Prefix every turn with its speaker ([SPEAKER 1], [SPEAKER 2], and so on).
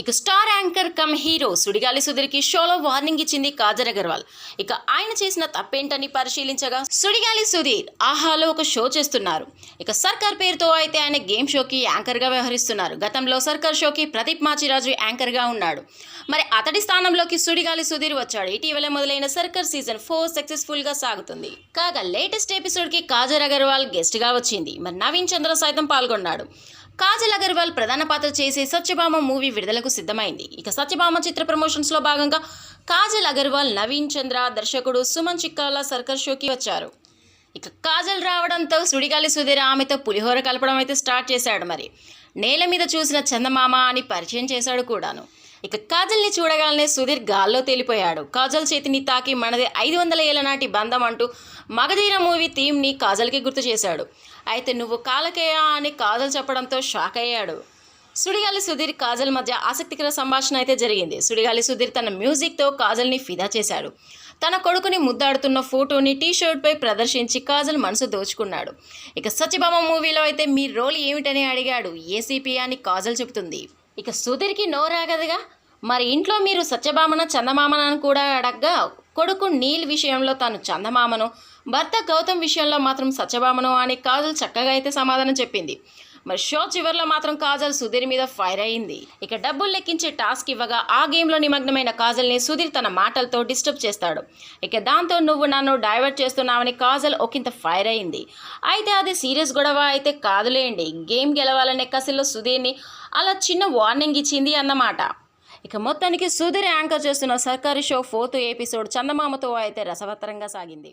[SPEAKER 1] ఇక star anchor cum hero Sudigali సుధీర్కి షోలో warning ఇచ్చింది కాజల్ అగర్వాల్. ఇక ఆయన చేసిన తప్పేంటని పరిశీలించగా సుడిగాలి సుధీర్ ఆహాలో ఒక షో చేస్తున్నారు. ఇక సర్కార్ పేరుతో అయితే ఆయన గేమ్ షోకి యాంకర్గా వ్యవహరిస్తున్నారు. గతంలో సర్కార్ షోకి ప్రదీప్ మాచిరాజు యాంకర్గా ఉన్నాడు. మరి అతడి స్థానంలోకి సుడిగాలి సుధీర్ వచ్చాడు. ఇటీవల మొదలైన సర్కార్ సీజన్ ఫోర్ సక్సెస్ఫుల్గా సాగుతుంది. కాగా లేటెస్ట్ ఎపిసోడ్కి కాజర్ కాజల్ అగర్వాల్ గెస్ట్గా వచ్చింది. మరి నవీన్ చంద్ర సైతం పాల్గొన్నాడు. కాజల్ అగర్వాల్ ప్రధాన పాత్ర చేసే సత్యభామ మూవీ విడుదలకు సిద్ధమైంది. ఇక సత్యభామ చిత్ర ప్రమోషన్స్లో భాగంగా కాజల్ అగర్వాల్ నవీన్ చంద్ర దర్శకుడు సుమన్ చిక్కాల సర్కర్ షోకి వచ్చారు. ఇక కాజల్ రావడంతో సుడిగాలి సుధీర్ ఆమెతో పులిహోర కలపడం అయితే స్టార్ట్ చేశాడు మరి. నేల మీద చూసిన చందమామ అని పరిచయం చేశాడు కూడాను. ఇక కాజల్ని చూడగానే సుధీర్ గాల్లో తేలిపోయాడు. కాజల్ చేతిని తాకి మనది ఐదు వందల ఏళ్ళ నాటి బంధం అంటూ మగధీర మూవీ థీమ్ని కాజల్కి గుర్తు చేశాడు. అయితే నువ్వు కాలకేయా అని కాజల్ చెప్పడంతో షాక్ అయ్యాడు. సుడిగాలి సుధీర్ కాజల్ మధ్య ఆసక్తికర సంభాషణ అయితే జరిగింది. సుడిగాలి సుధీర్ తన మ్యూజిక్తో కాజల్ని ఫిదా చేశాడు. తన కొడుకుని ముద్దాడుతున్న ఫోటోని టీ షర్ట్పై ప్రదర్శించి కాజల్ మనసు దోచుకున్నాడు. ఇక సత్యభామ మూవీలో అయితే మీ రోల్ ఏమిటని అడిగాడు. ఏసీపీ అని కాజల్ చెబుతుంది. ఇక సుధీర్కి నోరాగదుగా మరి ఇంట్లో మీరు సత్యభామన చందమామనని కూడా అడగ్గా కొడుకు నీల్ విషయంలో తాను చందమామను భర్త గౌతమ్ విషయంలో మాత్రం సత్యభామను అని కాజల్ చక్కగా అయితే సమాధానం చెప్పింది. మరి షో చివరిలో మాత్రం కాజల్ సుధీర్ మీద ఫైర్ అయింది. ఇక డబ్బులు లెక్కించే టాస్క్ ఇవ్వగా ఆ గేమ్లో నిమగ్నమైన కాజల్ని సుధీర్ తన మాటలతో డిస్టర్బ్ చేస్తాడు. ఇక దాంతో నువ్వు నన్ను డైవర్ట్ చేస్తున్నావని కాజల్ ఒకంత ఫైర్ అయింది. అయితే అది సీరియస్ గొడవ అయితే కాదులేండి. గేమ్ గెలవాలనే కసిలో సుధీర్ని అలా చిన్న వార్నింగ్ ఇచ్చింది అన్నమాట. ఇక మొత్తానికి సుధీర్ యాంకర్ చేస్తున్న సర్కారీ షో ఫోర్త్ ఎపిసోడ్ చందమామతో అయితే రసవత్తరంగా సాగింది.